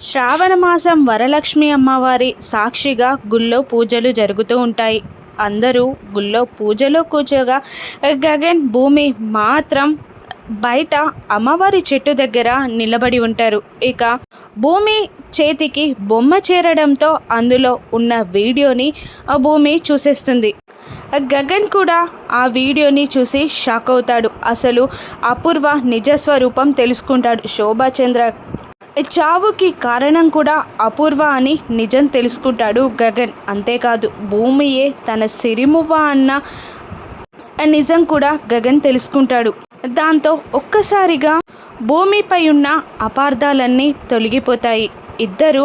శ్రావణ మాసం వరలక్ష్మి అమ్మవారి సాక్షిగా గుళ్ళో పూజలు జరుగుతూ ఉంటాయి. అందరూ గుళ్ళో పూజలో కూర్చోగా గగన్ భూమి మాత్రం బయట అమ్మవారి చెట్టు దగ్గర నిలబడి ఉంటారు. ఇక భూమి చేతికి బొమ్మ చేరడంతో అందులో ఉన్న వీడియోని ఆ భూమి చూసేస్తుంది. గగన్ కూడా ఆ వీడియోని చూసి షాక్ అవుతాడు. అసలు అపూర్వ నిజ స్వరూపం తెలుసుకుంటాడు శోభాచంద్ర చావుకి కారణం కూడా అపూర్వ అని నిజం తెలుసుకుంటాడు గగన్. అంతేకాదు భూమియే తన సిరిమువ్వ అన్న నిజం కూడా గగన్ తెలుసుకుంటాడు. దాంతో ఒక్కసారిగా భూమిపై ఉన్న అపార్థాలన్నీ తొలగిపోతాయి. ఇద్దరు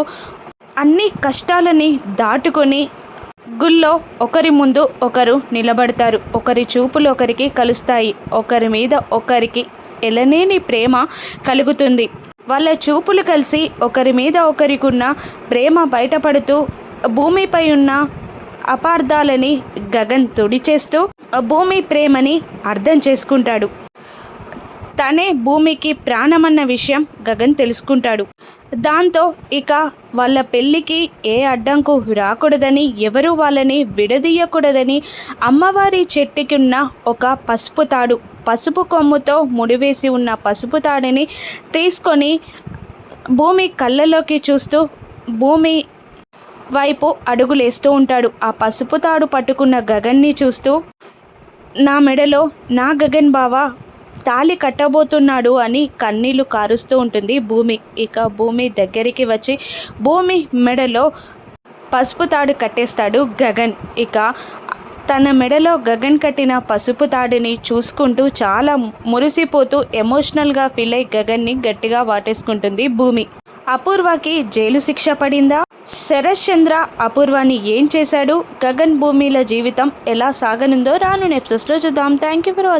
అన్ని కష్టాలని దాటుకొని గుళ్ళో ఒకరి ముందు ఒకరు నిలబడతారు. ఒకరి చూపులు ఒకరికి కలుస్తాయి. ఒకరి మీద ఒకరికి ఎలనేని ప్రేమ కలుగుతుంది. వాళ్ళ చూపులు కలిసి ఒకరి మీద ఒకరికున్న ప్రేమ బయటపడుతూ భూమిపై ఉన్న అపార్థాలని గగన్ తుడిచేస్తూ భూమి ప్రేమని అర్థం చేసుకుంటాడు. తనే భూమికి ప్రాణమన్న విషయం గగన్ తెలుసుకుంటాడు. దాంతో ఇక వాళ్ళ పెళ్ళికి ఏ అడ్డంకు రాకూడదని ఎవరు వాళ్ళని విడదీయకూడదని అమ్మవారి చెట్టుకున్న ఒక పసుపు తాడు పసుపు కొమ్ముతో ముడివేసి ఉన్న పసుపు తాడిని తీసుకొని భూమి కళ్ళలోకి చూస్తూ భూమి వైపు అడుగులేస్తూ ఉంటాడు. ఆ పసుపు తాడు పట్టుకున్న గగన్ని చూస్తూ నా మెడలో నా గగన్ బావ తాళి కట్టబోతున్నాడు అని కన్నీళ్ళు కారుస్తూ ఉంటుంది భూమి. ఇక భూమి దగ్గరికి వచ్చి భూమి మెడలో పసుపు తాడు కట్టేస్తాడు గగన్. ఇక తన మెడలో గగన్ కట్టిన పసుపు తాడిని చూసుకుంటూ చాలా మురిసిపోతూ ఎమోషనల్గా ఫీల్ అయి గగన్ని గట్టిగా వాటేసుకుంటుంది భూమి. అపూర్వకి జైలు శిక్ష పడిందా? శరత్ చంద్ర అపూర్వాని ఏం చేశాడు? గగన్ భూమిల జీవితం ఎలా సాగనుందో రాను ఎపిసోడ్స్లో చూద్దాం. Thank you for watching